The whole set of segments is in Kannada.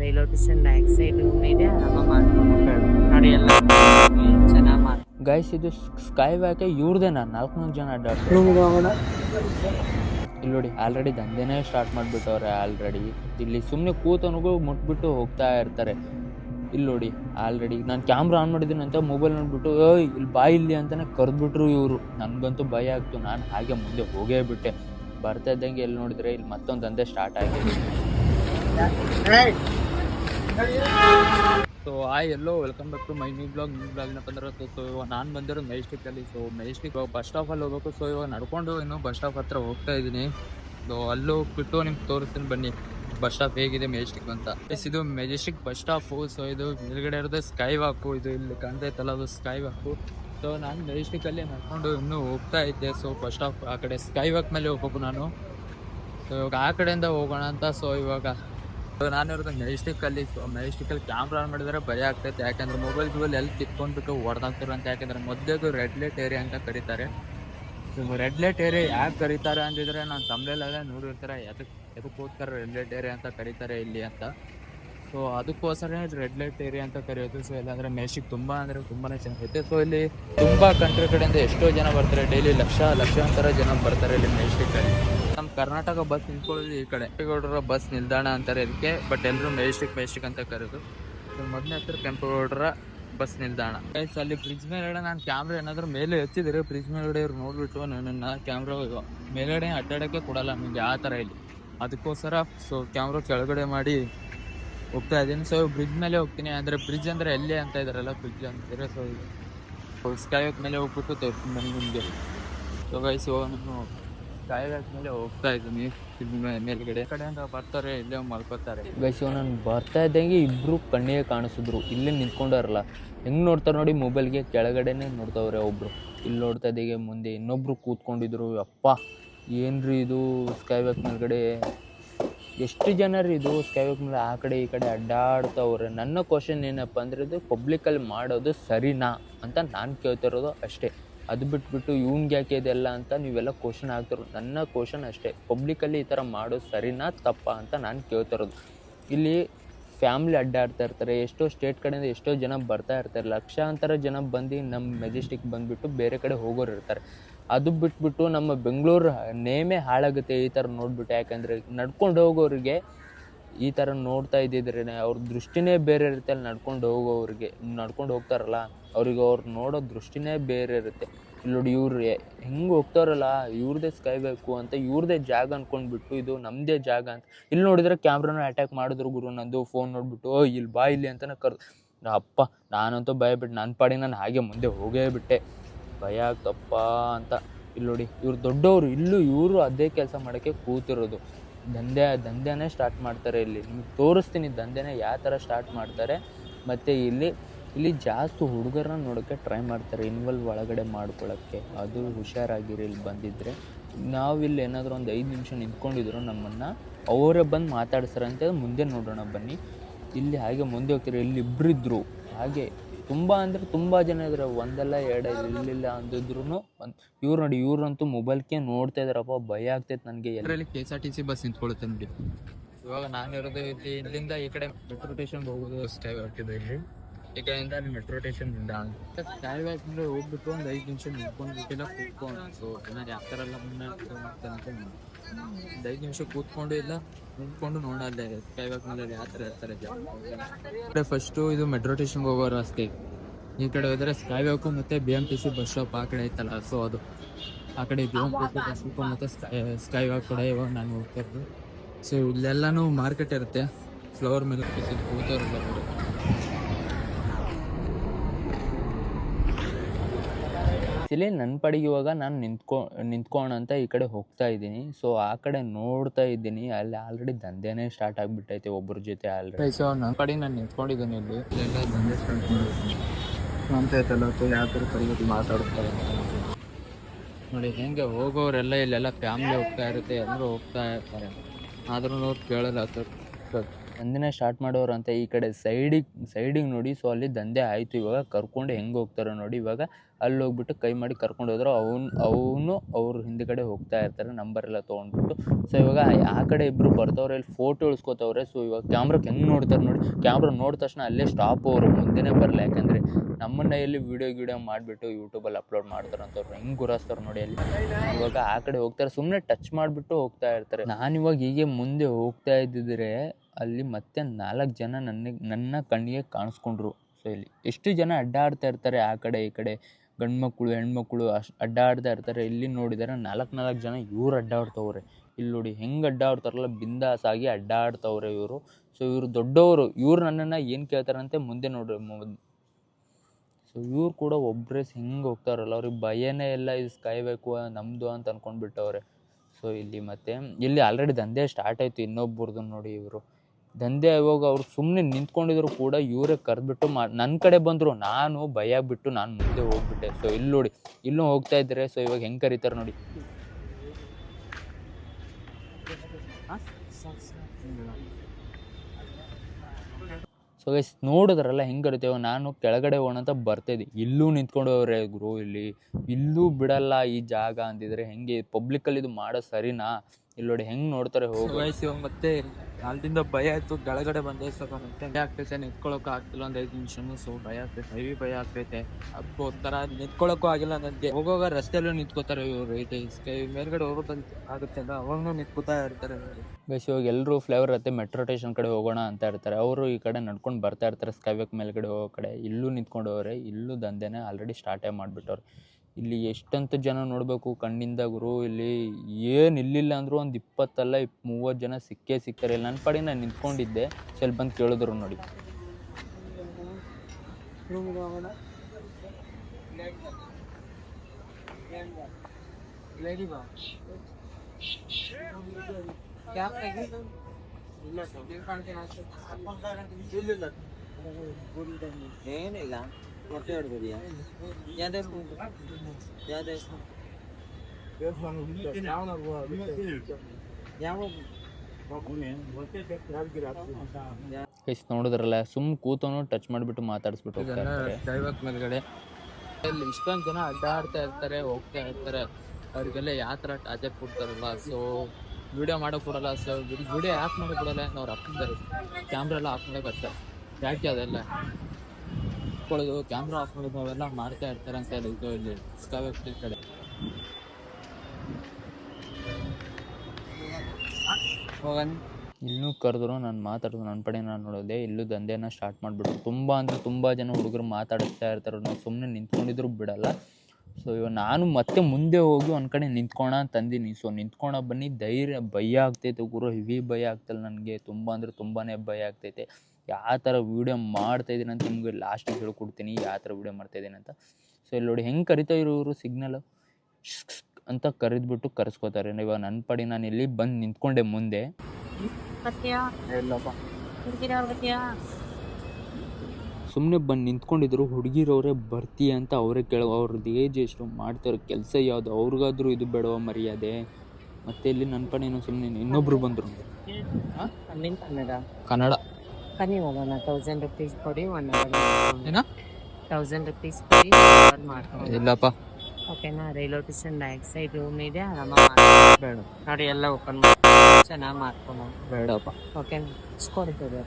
Railway station back side room ಇದೆ. ಅಮ್ಮ ಮಾಡ್ಕೊಂಡು ನೋಡಿ ಎಲ್ಲ ಚೆನ್ನಾಗಿ ಮಾಡಿ ಗೈಸ್ ಇದು ಸ್ಕೈ ವ್ಯಾಕೆ ಇವ್ರದೇ ನಾನು. ನಾಲ್ಕು ಜನ ಅಡ್ಡಾಡ್ತಾರೆ ಇಲ್ಲಿ ನೋಡಿ ಆಲ್ರೆಡಿ ದಂಧೆನೇ ಸ್ಟಾರ್ಟ್ ಮಾಡಿಬಿಟ್ಟವ್ರೆ ಆಲ್ರೆಡಿ ಇಲ್ಲಿ ಸುಮ್ಮನೆ ಕೂತನಿಗೂ ಮುಟ್ಬಿಟ್ಟು ಹೋಗ್ತಾ ಇರ್ತಾರೆ. ಇಲ್ಲಿ ನೋಡಿ ಆಲ್ರೆಡಿ ನಾನು ಕ್ಯಾಮ್ರಾ ಆನ್ ಮಾಡಿದ್ದೀನಿ ಅಂತ ಮೊಬೈಲ್ ನೋಡ್ಬಿಟ್ಟು ಏಯ್ ಇಲ್ಲಿ ಬಾಯ್ ಇಲ್ಲಿ ಅಂತಲೇ ಕರೆದ್ಬಿಟ್ರು ಇವರು. ನನಗಂತೂ ಭಯ ಆಗ್ತು. ನಾನು ಹಾಗೆ ಮುಂದೆ ಹೋಗೇ ಬಿಟ್ಟೆ. ಬರ್ತಾ ಇದ್ದಂಗೆ ಎಲ್ಲಿ ನೋಡಿದ್ರೆ ಇಲ್ಲಿ ಮತ್ತೊಂದು ದಂಧೆ ಸ್ಟಾರ್ಟ್ ಆಗಿದೆ. So I hello welcome back to my new vlog new ನ ಬಂದಿರೋದು ಸೊ ಇವಾಗ ನಾನು ಬಂದಿರೋ ಮೆಜೆಸ್ಟಿಕ್ಕಲ್ಲಿ ಸೊ ಮೆಜೆಸ್ಟಿಕ್ ಬಸ್ ಸ್ಟಾಪಲ್ಲಿ ಹೋಗ್ಬೇಕು. ಸೊ ಇವಾಗ ನಡ್ಕೊಂಡು ಇನ್ನು ಬಸ್ ಸ್ಟಾಪ್ ಹತ್ರ ಹೋಗ್ತಾ ಇದ್ದೀನಿ. ಸೊ ಅಲ್ಲೂ ಬಿಟ್ಟು ನಿಮ್ಗೆ ತೋರಿಸ್ತೀನಿ ಬನ್ನಿ. ಬಸ್ ಸ್ಟಾಪ್ ಹೇಗಿದೆ ಮೆಜೆಸ್ಟಿಕ್ ಅಂತ. ಎಸ್ ಇದು ಮೆಜೆಸ್ಟಿಕ್ ಬಸ್ ಸ್ಟಾಪು ಸೊ ಇದು ಮೇಲ್ಗಡೆ ಇರೋದು ಸ್ಕೈ ವಾಕು ಇದು ಇಲ್ಲಿ ಕಂದೆ ಅದು ಸ್ಕೈ ವಾಕು ಸೊ ನಾನು ಮೆಜೆಸ್ಟಿಕ್ಕಲ್ಲಿ ನಡ್ಕೊಂಡು ಇನ್ನೂ ಹೋಗ್ತಾ ಇದ್ದೆ. ಸೊ ಬಸ್ ಸ್ಟಾಪ್ ಆ ಕಡೆ ಸ್ಕೈ ವಾಕ್ ಮೇಲೆ ಹೋಗ್ಬೇಕು ನಾನು. ಸೊ ಇವಾಗ ಆ ಕಡೆಯಿಂದ ಹೋಗೋಣ ಅಂತ. ಸೊ ಇವಾಗ ನಾನು ಮೆಜೆಸ್ಟಿಕ್ಕಲ್ಲಿ ಸೊ ಮೆಜೆಸ್ಟಿಕ್ಕಲ್ಲಿ ಕ್ಯಾಮ್ರಾ ಆನ್ ಮಾಡಿದ್ರೆ ಭಯ ಆಗ್ತೈತೆ. ಯಾಕಂದ್ರೆ ಮೊಬೈಲ್ ಗಿಬೈಲ್ ಎಲ್ಲಿ ಕಿತ್ಕೊಂಡ್ಬಿಟ್ಟು ಹೊಡೆದಾಗ್ತಾರೆ ಅಂತ ಯಾಕಂದ್ರೆ ಮೊದಲೇದು ರೆಡ್ ಲೈಟ್ ಏರಿಯಾ ಅಂತ ಕರೀತಾರೆ. ರೆಡ್ ಲೈಟ್ ಏರಿಯಾ ಯಾಕೆ ಕರೀತಾರೆ ಅಂದಿದ್ರೆ ನಾನು ತಮ್ಮಲ್ಲೇ ನೋಡಿರ್ತಾರೆ ಎದಕ್ಕೆ ಎದಕ್ಕೋಸ್ಕರ ರೆಡ್ ಲೈಟ್ ಏರಿಯಾ ಅಂತ ಕರೀತಾರೆ ಇಲ್ಲಿ ಅಂತ. ಸೊ ಅದಕ್ಕೋಸ್ಕರ ರೆಡ್ ಲೈಟ್ ಏರಿಯಾ ಅಂತ ಕರೆಯೋದು. ಸೊ ಇಲ್ಲಾಂದ್ರೆ ಮೆಜೆಸ್ಟಿಕ್ ತುಂಬ ಅಂದರೆ ತುಂಬಾ ಚೆನ್ನಾಗಿರುತ್ತೆ ಸೊ ಇಲ್ಲಿ ತುಂಬ ಕಂಟ್ರಿ ಕಡೆಯಿಂದ ಎಷ್ಟೋ ಜನ ಬರ್ತಾರೆ. ಡೈಲಿ ಲಕ್ಷ, ಲಕ್ಷಾಂತರ ಜನ ಬರ್ತಾರೆ ಇಲ್ಲಿ ಮೆಜೆಸ್ಟಿಕ್ಕಲ್ಲಿ ನಮ್ಮ ಕರ್ನಾಟಕ ಬಸ್ ನಿಂತ್ಕೊಳ್ಳೋದು ಈ ಕಡೆ. ಕೆಂಪೇಗೌಡರ ಬಸ್ ನಿಲ್ದಾಣ ಅಂತಾರೆ ಇದಕ್ಕೆ ಬಟ್ ಎಲ್ಲರೂ ಮೆಜೆಸ್ಟಿಕ್ ಮೆಜೆಸ್ಟಿಕ್ ಅಂತ ಕರೆಯೋದು. ಮೊದಲನೇ ಹತ್ರ ಕೆಂಪೇಗೌಡರ ಬಸ್ ನಿಲ್ದಾಣ. ಗೈಸ್ ಅಲ್ಲಿ ಬ್ರಿಡ್ಜ್ ಮೇಲ್ಗಡೆ ನಾನು ಕ್ಯಾಮ್ರಾ ಏನಾದರೂ ಮೇಲೆ ಎತ್ತಿದ್ರೆ ಬ್ರಿಡ್ಜ್ ಮೇಲ್ಗಡೆ ಇವ್ರು ನೋಡ್ಬಿಟ್ಟು ನನ್ನನ್ನು ಕ್ಯಾಮ್ರಾ ಮೇಲ್ಗಡೆ ಅಡ್ಡಾಡೋಕ್ಕೆ ಕೊಡಲ್ಲ ನಿಮ್ಗೆ ಆ ಥರ ಇಲ್ಲಿ. ಅದಕ್ಕೋಸ್ಕರ ಸೊ ಕ್ಯಾಮ್ರಾ ಕೆಳಗಡೆ ಮಾಡಿ ಹೋಗ್ತಾ ಇದ್ದೀನಿ. ಸೊ ಬ್ರಿಡ್ಜ್ ಮೇಲೆ ಹೋಗ್ತೀನಿ. ಅಂದರೆ ಬ್ರಿಡ್ಜ್ ಅಂದರೆ ಎಲ್ಲಿ ಅಂತ ಇದ್ದಾರಲ್ಲ ಬ್ರಿಡ್ಜ್ ಅಂತಿದ್ರೆ ಸೊ ಸ್ಕೈ ಮೇಲೆ ಹೋಗ್ಬಿಟ್ಟು ತೋರಿಸ್ತೀನಿ ನನಗೆ ನಿಮಗೆ. ಸೊ ಗೈಸ್ ನಾನು ಸ್ಕೈ ಮೇಲೆ ಹೋಗ್ತಾ ಇದ್ದೀನಿ. ಮೇಲ್ಗಡೆ. ಕಡೆ ಕಡೆಯಿಂದ ಬರ್ತಾರೆ, ಇಲ್ಲೇ ಮಲ್ಕೋತಾರೆ. ಗೈಸ್ ನಾನು ಬರ್ತಾ ಇದ್ದಂಗೆ ಇಬ್ರು ಕಣ್ಣಿಗೆ ಕಾಣಿಸಿದ್ರು. ಇಲ್ಲೇ ನಿಂತ್ಕೊಂಡಾರಲ್ಲ. ಹೆಂಗೆ ನೋಡ್ತಾರೆ ನೋಡಿ ಮೊಬೈಲ್ಗೆ ಕೆಳಗಡೆನೆ ನೋಡ್ತಾವ್ರೆ ಒಬ್ರು. ಇಲ್ಲಿ ನೋಡ್ತಾ ಇದ್ದೀಗೆ ಮುಂದೆ ಇನ್ನೊಬ್ರು ಕೂತ್ಕೊಂಡಿದ್ರು. ಅಪ್ಪ ಏನ್ರಿ ಇದು? ಸ್ಕೈ ವ್ಯಾಕ್ ಮೇಲ್ಗಡೆ ಎಷ್ಟು ಜನರು ಇದು ಸ್ಕೈವಾಕ್ ಮೇಲೆ ಆ ಕಡೆ ಈ ಕಡೆ ಅಡ್ಡಾಡ್ತಾವ್ರೆ ನನ್ನ ಕ್ವಶನ್ ಏನಪ್ಪ ಅಂದರೆ ಇದು ಪಬ್ಲಿಕಲ್ಲಿ ಮಾಡೋದು ಸರಿನಾ ಅಂತ ನಾನು ಕೇಳ್ತಿರೋದು ಅಷ್ಟೇ. ಅದು ಬಿಟ್ಬಿಟ್ಟು ಇವ್ನಿಗೆ ಯಾಕೆ ಇದೆಲ್ಲ ಅಂತ ನೀವೆಲ್ಲ ಕ್ವಶನ್ ಹಾಕ್ತಿರೋ ನನ್ನ ಕ್ವಶನ್ ಅಷ್ಟೇ. ಪಬ್ಲಿಕಲ್ಲಿ ಈ ಥರ ಮಾಡೋದು ಸರಿನಾ ತಪ್ಪ ಅಂತ ನಾನು ಕೇಳ್ತಿರೋದು ಇಲ್ಲಿ ಫ್ಯಾಮ್ಲಿ ಅಡ್ಡಾಡ್ತಾ ಇರ್ತಾರೆ. ಎಷ್ಟೋ ಸ್ಟೇಟ್ ಕಡೆಯಿಂದ ಎಷ್ಟೋ ಜನ ಬರ್ತಾ ಇರ್ತಾರೆ. ಲಕ್ಷಾಂತರ ಜನ ಬಂದು ನಮ್ಮ ಮೆಜೆಸ್ಟಿಕ್ ಬಂದುಬಿಟ್ಟು ಬೇರೆ ಕಡೆ ಹೋಗೋರು ಇರ್ತಾರೆ. ಅದು ಬಿಟ್ಬಿಟ್ಟು ನಮ್ಮ ಬೆಂಗಳೂರು ನೇಮೇ ಹಾಳಾಗುತ್ತೆ ಈ ಥರ ನೋಡ್ಬಿಟ್ಟು. ಯಾಕಂದರೆ ನಡ್ಕೊಂಡು ಹೋಗೋರಿಗೆ ಈ ಥರ ನೋಡ್ತಾ ಇದ್ದಿದ್ರೆ ಅವ್ರ ದೃಷ್ಟಿನೇ ಬೇರೆ ಇರುತ್ತೆ ಅಲ್ಲಿ ನಡ್ಕೊಂಡು ಹೋಗೋರಿಗೆ. ನಡ್ಕೊಂಡು ಹೋಗ್ತಾರಲ್ಲ, ಅವ್ರಿಗೆ ಅವ್ರು ನೋಡೋ ದೃಷ್ಟಿನೇ ಬೇರೆ ಇರುತ್ತೆ. ಇಲ್ಲಿ ನೋಡಿ ಇವ್ರು ಹೆಂಗೆ ಹೋಗ್ತಾರಲ್ಲ, ಇವ್ರದೇ ಸ್ಕೈ ಬೇಕು ಅಂತ, ಇವ್ರದೇ ಜಾಗ ಅಂದ್ಕೊಂಡ್ಬಿಟ್ಟು ಇದು ನಮ್ಮದೇ ಜಾಗ ಅಂತ. ಇಲ್ಲಿ ನೋಡಿದ್ರೆ ಕ್ಯಾಮ್ರಾನ ಅಟ್ಯಾಕ್ ಮಾಡಿದ್ರು ಗುರು ನಂದು ಫೋನ್ ನೋಡ್ಬಿಟ್ಟು ಓ ಇಲ್ಲಿ ಬಾ ಇಲ್ಲಿ ಅಂತಲೇ ಕರೆದು, ಅಪ್ಪ, ನಾನಂತೂ ಭಯ ಬಿಟ್ಟು ನನ್ನ ಪಾಡಿ ನಾನು ಹಾಗೆ ಮುಂದೆ ಹೋಗೇ ಬಿಟ್ಟೆ. ಭಯ ಆಗ್ತಪ್ಪ ಅಂತ. ಇಲ್ಲಿ ನೋಡಿ, ಇವ್ರು ದೊಡ್ಡವರು, ಇಲ್ಲೂ ಇವರು ಅದೇ ಕೆಲಸ ಮಾಡೋಕ್ಕೆ ಕೂತಿರೋದು. ದಂಧೆ, ದಂಧೆನೇ ಸ್ಟಾರ್ಟ್ ಮಾಡ್ತಾರೆ ಇಲ್ಲಿ. ನಿಮ್ಗೆ ತೋರಿಸ್ತೀನಿ, ದಂಧೆನೇ ಯಾವ ಥರ ಸ್ಟಾರ್ಟ್ ಮಾಡ್ತಾರೆ. ಮತ್ತು ಇಲ್ಲಿ ಇಲ್ಲಿ ಜಾಸ್ತಿ ಹುಡುಗರನ್ನ ನೋಡೋಕ್ಕೆ ಟ್ರೈ ಮಾಡ್ತಾರೆ ಇನ್ವಾಲ್ವ್ ಒಳಗಡೆ ಮಾಡ್ಕೊಳ್ಳೋಕ್ಕೆ ಅದು ಹುಷಾರಾಗಿರಿ ಇಲ್ಲಿ ಬಂದಿದ್ದರೆ ನಾವಿಲ್ಲಿ ಏನಾದರೂ ಒಂದು ಐದು ನಿಮಿಷ ನಿಂತ್ಕೊಂಡಿದ್ರು ನಮ್ಮನ್ನು, ಅವರೇ ಬಂದು ಮಾತಾಡ್ಸಾರಂತೆ, ಮುಂದೆ ನೋಡೋಣ ಬನ್ನಿ. ಇಲ್ಲಿ ಹಾಗೆ ಮುಂದೆ ಹೋಗ್ತಾರೆ? ಇಲ್ಲಿ ಇಬ್ಬರಿದ್ರು ಹಾಗೆ ತುಂಬ ಅಂದರೆ ತುಂಬ ಜನ ಇದ್ದಾರೆ ಒಂದಲ್ಲ ಎರಡು ಇಲ್ಲಿಲ್ಲ ಅಂದಿದ್ರು ಇವ್ರು ನೋಡಿ, ಇವ್ರಂತೂ ಮೊಬೈಲ್ಗೆ ನೋಡ್ತಾ ಇದಾರಪ್ಪ, ಭಯ ಆಗ್ತೈತೆ ನನಗೆ ಎಲ್ಲರಲ್ಲಿ K S R T C bus ನಿಂತ್ಕೊಳ್ಳುತ್ತೆ ನೋಡಿ. ಇವಾಗ ನಾನಿರೋದು ಇಲ್ಲಿ ಇಲ್ಲಿಂದ ಈ ಕಡೆ ಮೆಟ್ರೋ ಸ್ಟೇಷನ್ ಹೋಗೋದು ಅಷ್ಟೇ ಆಗ್ತಿದೆ ಇಲ್ಲಿ. ಈ ಕಡೆಯಿಂದ ಮೆಟ್ರೋ ಸ್ಟೇಷನ್ ಮೇಲೆ ಹೋಗ್ಬಿಟ್ಟು ಒಂದು ಐದು ನಿಮಿಷ ನಿಂತ್ಕೊಂಡ್ಬಿಟ್ಟಿಲ್ಲ ಕೂತ್ಕೊಂಡು. ಸೊ ನಾನು ಯಾವ ಥರ ಎಲ್ಲ ಮುನ್ನ ಒಂದು ಐದು ನಿಮಿಷ ಕೂತ್ಕೊಂಡು ಇಲ್ಲ ನಿಂತ್ಕೊಂಡು ನೋಡಲ್ಲ ಸ್ಕೈ ವ್ಯಾಕ್ ಮೇಲೆ ಯಾವ ಥರ ಇರ್ತಾರೆ ಜನ ಫಸ್ಟು ಇದು ಮೆಟ್ರೋ ಸ್ಟೇಷನ್ಗೆ ಹೋಗೋ ರಸ್ತೆ ಈ ಕಡೆ ಹೋದರೆ ಸ್ಕೈ ಮತ್ತೆ B M T C bus stop ಆ ಕಡೆ ಐತಲ್ಲ ಸೊ ಅದು. ಆ ಕಡೆ B M T C bus stop ಮತ್ತು ಸ್ಕೈ ಕಡೆ ಇವಾಗ ನಾನು ಹೋಗ್ತಾ ಇರೋದು ಸೊ ಇಲ್ಲೆಲ್ಲನೂ ಮಾರ್ಕೆಟ್ ಇರುತ್ತೆ. ಫ್ಲವರ್ ಮೇಲೆ ಅವರು ಇಲ್ಲಿ ನನ್ನ ಪಡೆಗೆ ಇವಾಗ ನಾನು ನಿಂತ್ಕೊ ನಿಂತ್ಕೋಣ ಅಂತ ಈ ಕಡೆ ಹೋಗ್ತಾ ಇದ್ದೀನಿ. ಸೊ ಆ ಕಡೆ ನೋಡ್ತಾ ಇದ್ದೀನಿ. ಅಲ್ಲಿ ಆಲ್ರೆಡಿ ದಂಧೆನೇ ಸ್ಟಾರ್ಟ್ ಆಗಿಬಿಟ್ಟೈತೆ ಒಬ್ಬರ ಜೊತೆ ಆಲ್ರೆಡಿ ಸೊ ನನ್ನ ಕಡೆ ನಾನು ನಿಂತ್ಕೊಂಡಿದ್ದೀನಿ ಇಲ್ಲಿ. ದಂಧೆ ಸ್ಟಾರ್ಟ್ ಮಾಡಿದ್ದೀನಿ ಯಾವ ಥರ ಮಾತಾಡ್ತಾರೆ? ನೋಡಿ, ಹೆಂಗೆ ಹೋಗೋರೆಲ್ಲ ಇಲ್ಲೆಲ್ಲ ಫ್ಯಾಮಿಲಿ ಹೋಗ್ತಾ ಇರುತ್ತೆ, ಎಲ್ಲರೂ ಹೋಗ್ತಾ ಇರ್ತಾರೆ. ಆದ್ರೂ ಅವ್ರು ಕೇಳಲ್ಲ ಸರ್ ದಂಧೆನೇ ಸ್ಟಾರ್ಟ್ ಮಾಡೋರು ಅಂತ ಈ ಕಡೆ ಸೈಡಿಗೆ ಸೈಡಿಗೆ ನೋಡಿ. ಸೊ ಅಲ್ಲಿ ದಂಧೆ ಆಯಿತು. ಇವಾಗ ಕರ್ಕೊಂಡು ಹೆಂಗೆ ಹೋಗ್ತಾರೆ ನೋಡಿ. ಇವಾಗ ಅಲ್ಲಿ ಹೋಗ್ಬಿಟ್ಟು ಕೈ ಮಾಡಿ ಕರ್ಕೊಂಡು ಹೋದ್ರು. ಅವನು ಅವನು ಅವ್ರ ಹಿಂದ್ಗಡೆ ಹೋಗ್ತಾ ಇರ್ತಾರೆ. ನಂಬರ್ ಎಲ್ಲ ತೊಗೊಂಡ್ಬಿಟ್ಟು. ಸೊ ಇವಾಗ ಆ ಕಡೆ ಇಬ್ಬರು ಬರ್ತವ್ರೆ ಇಲ್ಲಿ ಫೋಟೋ ಇಳಿಸ್ಕೊತವ್ರೆ ಸೊ ಇವಾಗ ಕ್ಯಾಮ್ರಕ್ಕೆ ಹೆಂಗೆ ನೋಡ್ತಾರೆ ನೋಡಿ. ಕ್ಯಾಮ್ರಾ ನೋಡಿದ ತಕ್ಷಣ ಅಲ್ಲೇ ಸ್ಟಾಪ್ ಅವರು. ಮುಂದೆನೇ ಬರಲ್ಲ ಯಾಕಂದರೆ ನಮ್ಮನ್ನ ಎಲ್ಲಿ ವೀಡಿಯೋ ಗೀಡಿಯೋ ಮಾಡಿಬಿಟ್ಟು ಯೂಟ್ಯೂಬಲ್ಲಿ ಅಪ್ಲೋಡ್ ಮಾಡ್ತಾರೆ ಅಂತವ್ರು. ಹೆಂಗೆ ಗುರಾಸ್ತಾರೆ ನೋಡಿ ಅಲ್ಲಿ. ಇವಾಗ ಆ ಕಡೆ ಹೋಗ್ತಾರೆ. ಸುಮ್ಮನೆ ಟಚ್ ಮಾಡಿಬಿಟ್ಟು ಹೋಗ್ತಾ ಇರ್ತಾರೆ. ನಾನು ಇವಾಗ ಹೀಗೆ ಮುಂದೆ ಹೋಗ್ತಾ ಇದ್ದಿದ್ರೆ ಅಲ್ಲಿ ಮತ್ತೆ ನಾಲ್ಕು ಜನ ನನಗೆ ನನ್ನ ಕಣ್ಣಿಗೆ ಕಾಣಿಸ್ಕೊಂಡ್ರು. ಸೊ ಇಲ್ಲಿ ಎಷ್ಟು ಜನ ಅಡ್ಡಾಡ್ತಾ ಇರ್ತಾರೆ ಆ ಕಡೆ ಈ ಕಡೆ ಗಂಡು ಮಕ್ಕಳು ಹೆಣ್ಮಕ್ಳು ಅಷ್ಟು ಅಡ್ಡಾಡ್ತಾ ಇರ್ತಾರೆ. ಇಲ್ಲಿ ನೋಡಿದರೆ ನಾಲ್ಕು ನಾಲ್ಕು ಜನ ಇವ್ರು ಅಡ್ಡಾಡ್ತವ್ರೆ. ಇಲ್ಲಿ ನೋಡಿ ಹೆಂಗೆ ಅಡ್ಡಾಡ್ತಾರಲ್ಲ, ಬಿಂದಾಸಾಗಿ ಅಡ್ಡಾಡ್ತವ್ರೆ ಇವರು. ಸೊ ಇವರು ದೊಡ್ಡವರು. ಇವ್ರು ನನ್ನನ್ನು ಏನು ಕೇಳ್ತಾರಂತೆ ಮುಂದೆ ನೋಡ್ರಿ. ಸೊ ಇವ್ರು ಕೂಡ ಒಬ್ಬರೇ ಹೆಂಗೆ ಹೋಗ್ತಾರಲ್ಲ, ಅವ್ರಿಗೆ ಭಯನೇ ಇಲ್ಲ, ಇದು ಕಾಯಬೇಕು ನಮ್ಮದು ಅಂತ ಅಂದ್ಕೊಂಡ್ಬಿಟ್ಟವ್ರೆ ಸೊ ಇಲ್ಲಿ ಮತ್ತೆ, ಇಲ್ಲಿ ಆಲ್ರೆಡಿ ದಂಧೆ ಸ್ಟಾರ್ಟ್ ಆಯಿತು ಇನ್ನೊಬ್ಬರದು ನೋಡಿ ಇವರು. ದಂಧೆ ಇವಾಗ ಅವ್ರು ಸುಮ್ಮನೆ ನಿಂತ್ಕೊಂಡಿದ್ರು ಕೂಡ ಇವರೇ ಕರೆದ್ಬಿಟ್ಟು ಮಾ ನನ್ನ ಕಡೆ ಬಂದರು, ನಾನು ಭಯ ಬಿಟ್ಟು ನಾನು ಮುಂದೆ ಹೋಗ್ಬಿಟ್ಟೆ. ಸೊ ಇಲ್ಲಿ ನೋಡಿ, ಇಲ್ಲೂ ಹೋಗ್ತಾ ಇದ್ದಾರೆ ಸೊ ಇವಾಗ ಹೆಂಗೆ ಕರೀತಾರೆ ನೋಡಿ. ಸೊ ಗೈಸ್ ನೋಡಿದ್ರಲ್ಲ ಹೆಂಗೆ ಕರಿತೇವೆ, ನಾನು ಕೆಳಗಡೆ ಹೋಗೋಣ ಅಂತ ಬರ್ತಾಯಿದ್ದೆ ಇಲ್ಲೂ ನಿಂತ್ಕೊಂಡವ್ರೆ ಗುರು ಇಲ್ಲಿ. ಇಲ್ಲೂ ಬಿಡಲ್ಲ ಈ ಜಾಗ ಅಂದಿದ್ರೆ ಹೆಂಗೆ? ಪಬ್ಲಿಕಲ್ಲಿ ಇದು ಮಾಡೋ ಸರಿನಾ? ಇಲ್ಲಿ ನೋಡಿ ಹೆಂಗ್ ನೋಡ್ತಾರೆ ಹೋಗಿ ವಯಸ್ಸು ಇವಾಗ ಮತ್ತೆ ಅಲ್ಲಿಂದ ಭಯ ಆಯ್ತು. ಕೆಳಗಡೆ ಬಂದೆ. ಸ್ವಲ್ಪ ಮತ್ತೆ ಭಯ ಆಗ್ತೈತೆ ನಿಂತ್ಕೊಳ್ಳೋಕೆ ಆಗ್ತಿಲ್ಲ ಒಂದ್ ಐದು ನಿಮಿಷನು. ಸೊ ಭಯ ಆಗ್ತೈತೆ ಹೆವಿ ಭಯ ಆಗ್ತೈತೆ. ಒಂಥರ ನಿಂತ್ಕೊಳ್ಳೋಕ್ಕೂ ಆಗಿಲ್ಲ ನನಗೆ ಹೋಗೋವಾಗ ರಸ್ತೆಯಲ್ಲೂ ನಿಂತ್ಕೋತಾರೆ ಇವರು ಸ್ಕೈ ಮೇಲ್ಗಡೆ ಹೋಗೋದಂತ ಆಗುತ್ತೆ ಅಂತ ಅವಾಗೂ ನಿಂತ್ಕೋತಾ ಇರ್ತಾರೆ. ಗೈಸ್ ಇವಾಗ ಎಲ್ಲರೂ ಫ್ಲೇವರ್ ಹತ್ತೆ ಮೆಟ್ರೋ ಸ್ಟೇಷನ್ ಕಡೆ ಹೋಗೋಣ ಅಂತ ಇರ್ತಾರೆ. ಅವರು ಈ ಕಡೆ ನಡ್ಕೊಂಡು ಬರ್ತಾ ಇರ್ತಾರೆ ಸ್ಕೈವೇಕ್ ಮೇಲ್ಗಡೆ ಹೋಗೋ ಕಡೆ. ಇಲ್ಲೂ ನಿಂತ್ಕೊಂಡು ಹೋಗ್ರೆ ಇಲ್ಲೂ ದಂಧೆನೇ ಆಲ್ರೆಡಿ ಸ್ಟಾರ್ಟೇ ಮಾಡಿಬಿಟ್ಟವ್ರೆ. ಇಲ್ಲಿ ಎಷ್ಟಂತ ಜನ ನೋಡಬೇಕು, ಕಣ್ಣಿಂದ ಗುರು, ಇಲ್ಲಿ ಏನು ಇಲ್ಲಿಲ್ಲ ಅಂದರೂ ಒಂದು ಇಪ್ಪತ್ತಲ್ಲ ಇಪ್, ಮೂವತ್ತು ಜನ ಸಿಕ್ಕೇ ಸಿಗ್ತಾರೆ ಇಲ್ಲಿ ನನ್ನ ಪಾಡಿ ನಾನು ನಿಂತ್ಕೊಂಡಿದ್ದೆ. ಸ್ವಲ್ಪ ಬಂದು ಕೇಳಿದ್ರು ನೋಡಿ. ಏನಿಲ್ಲ ಮೊಟ್ಟೆ ಹೊಡ್ಬೋದಿಯಾ ಯಾವ್ದೇ ಯಾವ್ದೇ ಯಾವ ಗೈಸ್ ನೋಡಿದ್ರಲ್ಲ ಸುಮ್ ಕೂತನು ಟಚ್ ಮಾಡಿಬಿಟ್ಟು ಮಾತಾಡಿಸ್ಬಿಟ್ಟು ದೈವಕ್ ಮೇಲ್ಗಡೆ ಅಲ್ಲಿ ಇಷ್ಟೊಂದು ಜನ ಅಡ್ಡಾಡ್ತಾ ಇರ್ತಾರೆ ಹೋಗ್ತಾ ಇರ್ತಾರೆ. ಅವ್ರಿಗೆಲ್ಲ ಯಾವ ಥರ ಟಾರ್ಚರ್ ಕೊಡ್ತಾರಲ್ಲ ಸೊ ವಿಡಿಯೋ ಮಾಡೋಕೆ ಕೊಡಲ್ಲ ಸೊ ವಿಡಿಯೋ ಆಫ್ ಮಾಡೋಕೆ ಕೊಡಲ್ಲ ಅವ್ರು ಹಾಕ್ತಾರೆ ಕ್ಯಾಮ್ರಾ ಎಲ್ಲ ಆಫ್ ಮಾಡೋಕೆ ಬರ್ತಾರೆ. ಯಾಕೆ ಅದೆಲ್ಲ? ಕೊಡೋದು ಕ್ಯಾಮ್ರಾ ಆಫ್ ಮಾಡೋದು, ಅವೆಲ್ಲ ಮಾಡ್ತಾ ಇರ್ತಾರೆ ಅಂತ ಹೇಳಿ ಇದು ಇಲ್ಲಿ ಸ್ಕೈವೆಕ್ ಕಡೆ. ಹೋಗನ್. ಇಲ್ಲೂ ಕರೆದ್ರು, ನಾನು ಮಾತಾಡೋದು ನನ್ನ ಪಡೆ, ನಾನು ನೋಡೋದೆ, ಇಲ್ಲೂ ದಂಧೆನ ಸ್ಟಾರ್ಟ್ ಮಾಡಿಬಿಟ್ಟು ತುಂಬ ಅಂದರೆ ತುಂಬ ಜನ ಹುಡುಗರು ಮಾತಾಡಿಸ್ತಾ ಇರ್ತಾರೆ, ನಾವು ಸುಮ್ಮನೆ ನಿಂತ್ಕೊಂಡಿದ್ರು ಬಿಡಲ್ಲ. ಸೊ ಇವಾಗ ನಾನು ಮತ್ತೆ ಮುಂದೆ ಹೋಗಿ ಒಂದು ಕಡೆ ನಿಂತ್ಕೋಣ ಅಂತ ಅಂದಿನಿ. ಸೊ ನಿಂತ್ಕೊಳ ಬನ್ನಿ, ಧೈರ್ಯ, ಭಯ ಆಗ್ತೈತೆ ಗುರು. ಹೆವಿ ಭಯ ಆಗ್ತಲ್ಲ ನನಗೆ. ತುಂಬ ಅಂದರೆ ತುಂಬಾ ಭಯ ಆಗ್ತೈತೆ. ಯಾವ ಥರ ವೀಡಿಯೋ ಮಾಡ್ತಾಯಿದ್ದೀನಿ ಅಂತ ನಿಮ್ಗೆ ಲಾಸ್ಟಿಗೆ ಹೇಳ್ಕೊಡ್ತೀನಿ ಯಾವ ಥರ ವೀಡಿಯೋ ಮಾಡ್ತಾಯಿದ್ದೀನಿ ಅಂತ. ಸೊ ಇಲ್ಲಿ ನೋಡಿ ಹೆಂಗೆ ಕರಿತಾ ಇರೋರು ಸಿಗ್ನಲ್ ಅಂತ ಕರೆದ್ಬಿಟ್ಟು ಕರೆಸ್ಕೋತಾರೆ. ಇವಾಗ ನನ್ನ ಪಡಿ ನಾನು ಇಲ್ಲಿ ಬಂದು ನಿಂತ್ಕೊಂಡೆ ಮುಂದೆ. ಸುಮ್ಮನೆ ಬಂದು ನಿಂತ್ಕೊಂಡಿದ್ರು ಹುಡುಗಿರವ್ರೆ ಬರ್ತೀಯ ಅಂತ ಅವರೇ ಕೇಳೋ ಅವ್ರದ್ದು ಏಜ್ ಎಷ್ಟು ಮಾಡ್ತಾರೋ ಕೆಲಸ ಯಾವುದು ಅವ್ರಿಗಾದ್ರೂ ಇದು ಬೇಡವ ಮರ್ಯಾದೆ? ಮತ್ತೆ ಇಲ್ಲಿ ನನ್ನ ಪಡೆ ಏನೋ ಸುಮ್ಮನೆ ಇನ್ನೊಬ್ರು ಬಂದರು ಕನ್ನಡ. ಹೋಗೋಣ ತೌಸಂಡ್ ರುಪೀಸ್ ಕೊಡಿ ಒನ್ ಏನ? ತೌಸಂಡ್ ರುಪೀಸ್ ಕೊಡಿ ಅವರ್ ಮಾಡ್ಕೊಂಡು ಇಲ್ಲಪ್ಪ. ಓಕೆನಾ railway station back side room ಇದೆ ಬೇಡ ನೋಡಿ ಎಲ್ಲ ಓಪನ್ ಮಾಡಿ ಚೆನ್ನಾಗಿ ಮಾಡ್ಕೊಂಡು ಬೇಡಪ್ಪ. ಓಕೆನಾ ಕೊಡ್ತೀವಿ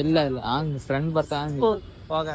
ಇಲ್ಲ ಇಲ್ಲ. ಹಂಗ್ ಫ್ರೆಂಡ್ ಬರ್ತಾ ಹೋಗ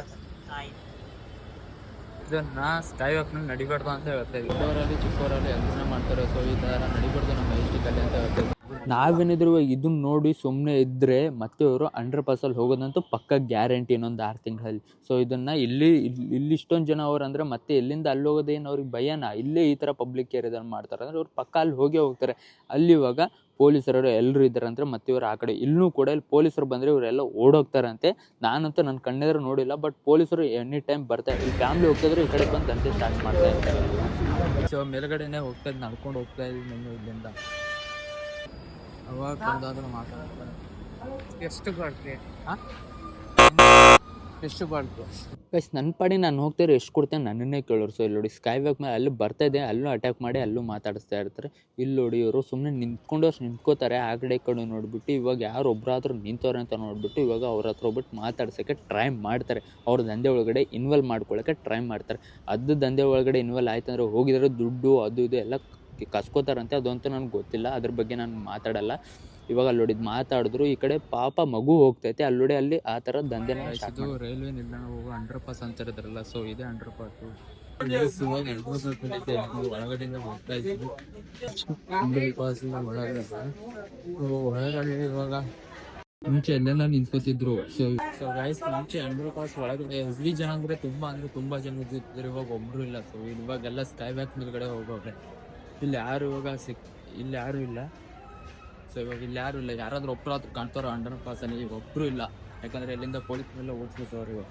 ಇದನ್ನ ಸ್ಕೈ ವಾಕ್ನ ನಡಿಬಾರ್ದು ಅಂತ ಹೇಳ್ತಾ ಇದ್ದೀವಿ ಚಿಕ್ಕವರಲ್ಲಿ ಎಲ್ಲರೂ ಮಾಡ್ತಾರೆ ಸೊ ಈ ಥರ ನಡಿಬಾರ್ದು ನಮ್ಮ ಮೆಜೆಸ್ಟಿಕಲ್ಲಿ ಅಂತ ಹೇಳ್ತಾ ನಾವೇನಿದ್ರು ಇದನ್ನ ನೋಡಿ ಸುಮ್ಮನೆ ಇದ್ದರೆ ಮತ್ತೆ ಅವರು ಹಂಡ್ರೆಡ್ ಪರ್ಸೆಂಟ್ ಹೋಗೋದಂತೂ ಪಕ್ಕ ಗ್ಯಾರಂಟಿ ಇನ್ನೊಂದು ಆರು ತಿಂಗಳಲ್ಲಿ. ಸೊ ಇದನ್ನು ಇಲ್ಲಿ ಇಲ್ಲಿ ಇಷ್ಟೊಂದು ಜನ ಅವ್ರು ಅಂದರೆ ಮತ್ತೆ ಎಲ್ಲಿಂದ ಅಲ್ಲಿ ಹೋಗೋದೇನು ಅವ್ರಿಗೆ ಭಯನಾ? ಇಲ್ಲೇ ಈ ಥರ ಪಬ್ಲಿಕ್ ಏರಿಯಾದಲ್ಲಿ ಮಾಡ್ತಾರೆ. ಅಂದರೆ ಅವ್ರು ಪಕ್ಕ ಅಲ್ಲಿ ಹೋಗೇ ಹೋಗ್ತಾರೆ. ಅಲ್ಲಿ ಇವಾಗ ಪೊಲೀಸರು ಎಲ್ಲರೂ ಇದ್ದಾರೆ ಅಂದರೆ ಮತ್ತೆ ಇವರು ಆ ಕಡೆ ಇಲ್ಲೂ ಕೂಡ ಇಲ್ಲಿ ಪೊಲೀಸರು ಬಂದರೆ ಇವರೆಲ್ಲ ಓಡೋಗ್ತಾರಂತೆ. ನಾನಂತೂ ನನ್ನ ಕಣ್ಣೆದ್ರು ನೋಡಿಲ್ಲ ಬಟ್ ಪೊಲೀಸರು ಎನಿ ಟೈಮ್ ಬರ್ತಾರೆ ಇಲ್ಲಿ ಫ್ಯಾಮ್ಲಿ ಹೋಗ್ತಿದ್ರು ಈ ಕಡೆ ಬಂದು ಅಂತೆ ಸ್ಟಾರ್ಟ್ ಮಾಡ್ತಾ ಇರ್ತಾರೆ. ಸೊ ಮೇಲ್ಗಡೆನೆ ಹೋಗ್ತಾ ಇದ್ದು ನಡ್ಕೊಂಡು ಹೋಗ್ತಾ ಇದ್ದೀನಿ ಇಲ್ಲಿಂದ. ಅವಾಗ ಬಂದಾದ್ರೂ ಮಾತಾಡ್ತಾರೆ. ಎಷ್ಟು ಕೊಡ್ತೀವಿ ಎಷ್ಟು ಬಾಳ್ತು ಗೈಸ್ ನನ್ನ ಪಾಡಿ ನಾನು ಹೋಗ್ತಾರೆ ಎಷ್ಟು ಕೊಡ್ತೇನೆ ನನ್ನನ್ನೇ ಕೇಳೋರು. ಸೊ ಇಲ್ಲಿ ನೋಡಿ ಸ್ಕೈ ವ್ಯಾಕ್ ಮೇಲೆ ಅಲ್ಲೂ ಬರ್ತಾ ಇದೆ ಅಲ್ಲೂ ಅಟ್ಯಾಕ್ ಮಾಡಿ ಅಲ್ಲೂ ಮಾತಾಡಿಸ್ತಾ ಇರ್ತಾರೆ. ಇಲ್ಲಿ ನೋಡಿ ಇವರು ಸುಮ್ಮನೆ ನಿಂತ್ಕೊಂಡು ಅವ್ರು ನಿಂತ್ಕೋತಾರೆ. ಆ ಕಡೆ ಈ ಕಡೆ ನೋಡಿಬಿಟ್ಟು ಇವಾಗ ಯಾರು ಒಬ್ಬರಾದ್ರೂ ನಿಂತವ್ರೆ ಅಂತ ನೋಡಿಬಿಟ್ಟು ಇವಾಗ ಅವ್ರ ಹತ್ರ ಹೋಗ್ಬಿಟ್ಟು ಮಾತಾಡ್ಸೋಕ್ಕೆ ಟ್ರೈ ಮಾಡ್ತಾರೆ. ಅವ್ರ ದಂಧೆ ಒಳಗಡೆ ಇನ್ವಾಲ್ವ್ ಮಾಡ್ಕೊಳ್ಳೋಕ್ಕೆ ಟ್ರೈ ಮಾಡ್ತಾರೆ. ಅದು ದಂಧೆ ಒಳಗಡೆ ಇನ್ವಾಲ್ವ್ ಆಯ್ತಂದ್ರೆ ಅಂದರೆ ಹೋಗಿದ್ರೆ ದುಡ್ಡು ಅದು ಇದು ಎಲ್ಲ ಕಸ್ಕೋತಾರಂತೆ ಅದಂತೂ ನನಗೆ ಗೊತ್ತಿಲ್ಲ ಅದ್ರ ಬಗ್ಗೆ ನಾನು ಮಾತಾಡಲ್ಲ. ಇವಾಗ ಅಲ್ಲೋಡಿದ್ ಮಾತಾಡಿದ್ರು ಈ ಕಡೆ ಪಾಪ ಮಗು ಹೋಗ್ತೈತೆ ಅಲ್ಲೋಡಿ ಅಲ್ಲಿ ಆ ಥರ ದಂಧೆ ರೈಲ್ವೆ ನಿಲ್ದಾಣ ಹೋಗೋ ಅಂಡರ್ ಪಾಸ್ ಅಂತ ಇರೋದ್ರಲ್ಲ ಸೊ ಇದೆ ಅಂಡರ್ ಪಾಸ್ ಒಳಗಡೆಯಿಂದ ಹೋಗ್ತಾ ಇದ್ದೀವಿ. ಅಂಡರ್ ಪಾಸ್ ಒಳಗಡೆ ಒಳಗಡೆ ಇವಾಗ ಮುಂಚೆ ಎಲ್ಲೆಲ್ಲ ನಿಂತ್ಕೋತಿದ್ರು ಸೊ ಸೊ ಗೈಸ್ ಮುಂಚೆ ಅಂಡರ್ ಪಾಸ್ ಒಳಗಡೆ ಹೆವಿ ಜನ ಅಂದ್ರೆ ತುಂಬಾ ಅಂದ್ರೆ ತುಂಬಾ ಜನ ಇದ್ದಿದ್ರು ಇವಾಗ ಒಬ್ರು ಇಲ್ಲ ಸೊ ಇವಾಗೆಲ್ಲ ಸ್ಕೈ ಬ್ಯಾಕ್ ಮೇಲ್ಗಡೆ ಹೋಗೋರೆ ಇಲ್ಲಿ ಯಾರು ಇವಾಗ ಸಿಕ್ ಇಲ್ಲಿ ಯಾರು ಇಲ್ಲ. ಸೊ ಇವಾಗ ಇಲ್ಲಿ ಯಾರು ಇಲ್ಲ. ಯಾರಾದರೂ ಒಬ್ಬರು ಆದ್ರೂ ಕಾಣ್ತಾರೋ ಅಂಡರ್ ಪಾಸಲ್ಲಿ ಈಗ ಒಬ್ರು ಇಲ್ಲ. ಯಾಕಂದ್ರೆ ಇಲ್ಲಿಂದ ಪೊಲೀಸ್ ಮೇಲೆ ಓಡಿಸ್ಬೇಕು ಇವಾಗ.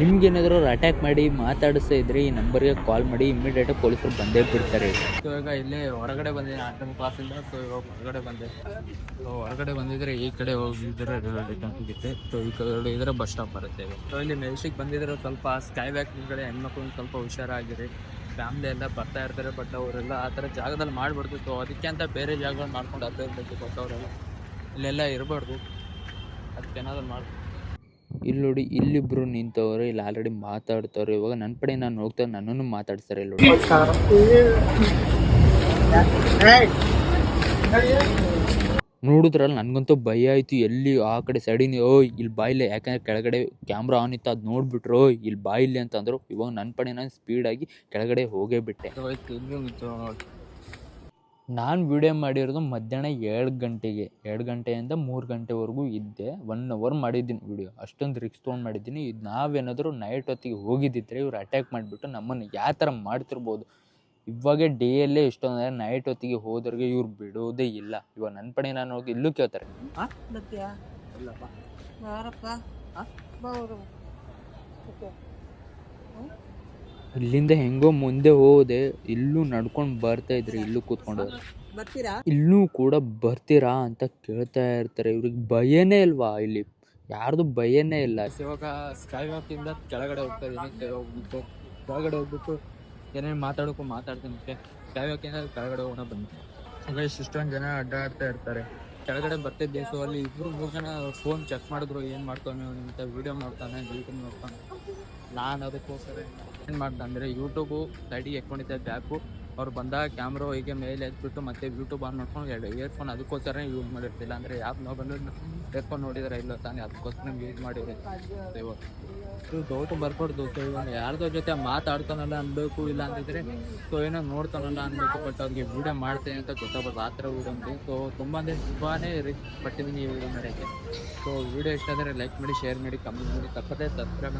ನಿಮ್ಗೇನಾದರೂ ಅವ್ರು ಅಟ್ಯಾಕ್ ಮಾಡಿ ಮಾತಾಡಿಸ್ತಾ ಇದ್ರೆ ಈ ನಂಬರ್ಗೆ ಕಾಲ್ ಮಾಡಿ ಇಮಿಡಿಯೇಟಾಗಿ ಪೊಲೀಸರು ಬಂದೇ ಬಿಡ್ತಾರೆ. ಸೊ ಇವಾಗ ಇಲ್ಲಿ ಹೊರಗಡೆ ಬಂದಿದ್ದೀನಿ ಆಟಮ್ ಪಾಸ್ ಇಂದ. ಸೊ ಇವಾಗ ಹೊರಗಡೆ ಬಂದೆ. ಸೊ ಹೊರಗಡೆ ಬಂದಿದ್ರೆ ಈ ಕಡೆ ಹೋಗಿದ್ರೆ ಸಿಗುತ್ತೆ ಸೊ ಈ ಕಡೆ ಇದ್ರೆ ಬಸ್ ಸ್ಟಾಪ್ ಬರುತ್ತೆ. ಸೊ ಇಲ್ಲಿ ಮೆಲ್ಸಿಗೆ ಬಂದಿದ್ರೆ ಸ್ವಲ್ಪ ಸ್ಕೈ ಬ್ಯಾಕ್ ಕಡೆ ಹೆಣ್ಮಕ್ಳು ಸ್ವಲ್ಪ ಹುಷಾರಾಗಿರಿ. ಫ್ಯಾಮಿಲಿ ಎಲ್ಲ ಬರ್ತಾ ಇರ್ತಾರೆ ಬಟ್ ಅವರೆಲ್ಲ ಆ ಥರ ಜಾಗದಲ್ಲಿ ಮಾಡ್ಬಾರ್ದು. ಸೊ ಅದಕ್ಕೆ ಅಂತ ಬೇರೆ ಜಾಗಗಳು ಮಾಡ್ಕೊಂಡು ಇರಬೇಕು ಬಟ್ ಅವರೆಲ್ಲ ಇಲ್ಲೆಲ್ಲ ಇರಬಾರ್ದು. ಅದಕ್ಕೆ ಏನಾದ್ರು ಮಾಡಿ ಇಲ್ಲಿ ನೋಡಿ ಇಲ್ಲಿಬ್ರು ನಿಂತವ್ರೆ ಇಲ್ಲಿ ಆಲ್ರೆಡಿ ಮಾತಾಡ್ತವ್ರೆ. ಇವಾಗ ನನ್ನ ಕಡೆ ನಾನು ಹೋಗ್ತಾ ನನ್ನನ್ನು ಮಾತಾಡ್ತಾರೆ ಇಲ್ಲಿ ನೋಡಿ. ನೋಡಿದ್ರಲ್ಲ ನನಗಂತೂ ಭಯ ಆಯಿತು. ಎಲ್ಲಿ ಆ ಕಡೆ ಸೈಡಿನ ಓ ಇಲ್ಲಿ ಬಾಯಿಲೆ ಯಾಕಂದ್ರೆ ಕೆಳಗಡೆ ಕ್ಯಾಮ್ರಾ ಆನ್ ಇತ್ತು, ಅದು ನೋಡಿಬಿಟ್ರು ಇಲ್ಲಿ ಬಾಯಿಲೆ ಅಂತ ಅಂದ್ರು. ಇವಾಗ ನನ್ನ ಪಡೆ ನಾನು ಸ್ಪೀಡಾಗಿ ಕೆಳಗಡೆ ಹೋಗೇ ಬಿಟ್ಟೆ. ನಾನು ವಿಡಿಯೋ ಮಾಡಿರೋದು ಮಧ್ಯಾಹ್ನ ಎರಡು ಗಂಟೆಗೆ. ಎರಡು ಗಂಟೆಯಿಂದ ಮೂರು ಗಂಟೆವರೆಗೂ ಇದ್ದೆ. ಒನ್ ಅವರ್ ಮಾಡಿದ್ದೀನಿ ವಿಡಿಯೋ ಅಷ್ಟೊಂದು ರಿಕ್ಸ್ ತೊಗೊಂಡು ಮಾಡಿದ್ದೀನಿ. ಇದು ನಾವೇನಾದರೂ ನೈಟ್ ಹೊತ್ತಿಗೆ ಹೋಗಿದ್ದಿದ್ರೆ ಇವ್ರು ಅಟ್ಯಾಕ್ ಮಾಡಿಬಿಟ್ಟು ನಮ್ಮನ್ನು ಯಾವ ಥರ ಮಾಡ್ತಿರ್ಬೋದು? ಇವಾಗೆ ಡೇಯಲ್ಲೇ ಇಷ್ಟೊಂದು ನೈಟ್ ಹೊತ್ತಿಗೆ ಹೋದವ್ರಿಗೆ ಇವ್ರು ಬಿಡೋದೇ ಇಲ್ಲ. ಇವಾಗ ನನ್ನ ಪಡೆ ನಾನು ಹೋಗಿ ಇಲ್ಲೂ ಕೇಳ್ತಾರೆ. ಇಲ್ಲಿಂದ ಹೆಂಗೋ ಮುಂದೆ ಹೋದೆ ಇಲ್ಲೂ ನಡ್ಕೊಂಡು ಬರ್ತಾ ಇದ್ರಿ ಇಲ್ಲೂ ಕೂತ್ಕೊಂಡು. ಬರ್ತೀರಾ? ಇಲ್ಲೂ ಕೂಡ ಬರ್ತೀರಾ ಅಂತ ಕೇಳ್ತಾ ಇರ್ತಾರೆ. ಇವ್ರಿಗೆ ಭಯನೇ ಇಲ್ವಾ ಇಲ್ಲಿ? ಯಾರ್ದು ಭಯನೇ ಇಲ್ಲ. ಇವಾಗ ಸ್ಕೈ ವಾಕ್ ಇಂದ ಕೆಳಗಡೆ ಹೋಗ್ತಾ ಇದೀನಿ. ಹೋಗ್ಬಿಟ್ಟು ಕೆಳಗಡೆ ಹೋಗ್ಬಿಟ್ಟು ಏನೇನು ಮಾತಾಡೋಕ್ಕೂ ಮಾತಾಡ್ತೀನಿ ಕಾಯೋಕೆ ಕೆಳಗಡೆ ಹೋಗೋಣ ಬಂದು ಗೈಸ್ ಇಷ್ಟೊಂದು ಜನ ಅಡ್ಡಾಡ್ತಾ ಇರ್ತಾರೆ. ಕೆಳಗಡೆ ಬರ್ತಿದ್ದೆ ಸೊ ಅಲ್ಲಿ ಇಬ್ರು ಮೂರು ಜನ ಫೋನ್ ಚೆಕ್ ಮಾಡಿದ್ರು ಏನು ಮಾಡ್ತಾನೆ ಅಂತ ವಿಡಿಯೋ ನೋಡ್ತಾನೆ ಯೂಟ್ಯೂಬ್ ನೋಡ್ತಾನೆ. ನಾನು ಅದಕ್ಕೋಸ್ಕರ ಏನು ಮಾಡ್ದೆ ಅಂದರೆ ಯೂಟ್ಯೂಬು ಸೈಡಿಗೆ ಎತ್ಕೊಂಡಿದ್ದೆ ಬ್ಯಾಕು ಅವ್ರು ಬಂದಾಗ ಕ್ಯಾಮ್ರಾ ಹೀಗೆ ಮೇಲೆ ಎದ್ಬಿಟ್ಟು ಮತ್ತೆ ಯೂಟ್ಯೂಬ್ ಆನ್ ಮಾಡ್ಕೊಂಡು ಎರಡು ಇಯರ್ಫೋನ್ ಅದಕ್ಕೋಸ್ಕರ ಯೂಸ್ ಮಾಡಿರ್ತಿಲ್ಲ. ಅಂದರೆ ಯಾಕೆ ನಾವು ಬಂದು ಇಯರ್ಫೋನ್ ನೋಡಿದ್ರೆ ಇಲ್ಲ ತಾನೇ ಅದಕ್ಕೋಸ್ಕರ ಯೂಸ್ ಮಾಡಿದ್ರೆ ಡೌಟ್ ಬರ್ಬಾರ್ದು ಸೊ ಯಾರ್ದೋ ಜೊತೆ ಮಾತಾಡ್ತಾನಲ್ಲ ಅನ್ಬೇಕು, ಇಲ್ಲ ಅಂತಿದ್ರೆ ಸೊ ಏನೋ ನೋಡ್ತಾನಲ್ಲ ಅನ್ಬೇಕು ಬಟ್ ಅವ್ರಿಗೆ ವಿಡಿಯೋ ಮಾಡ್ತೇನೆ ಅಂತ ಗೊತ್ತಾಗ್ಬಾರ್ದು, ಆ ಥರ ವಿಡಿಯೋ ಅಂತ. ಸೊ ತುಂಬ ಅಂದರೆ ತುಂಬಾನೇ ರಿಸ್ಕ್ ಪಟ್ಟಿದ್ದೀನಿ ಈ ವಿಡಿಯೋ ಮಾಡೋಕ್ಕೆ ಸೊ ವಿಡಿಯೋ ಇಷ್ಟ ಆದರೆ ಲೈಕ್ ಮಾಡಿ ಶೇರ್ ಮಾಡಿ ಕಮೆಂಟ್ ಮಾಡಿ, ತಪ್ಪದೇ ಸಬ್ಸ್ಕ್ರೈಬ್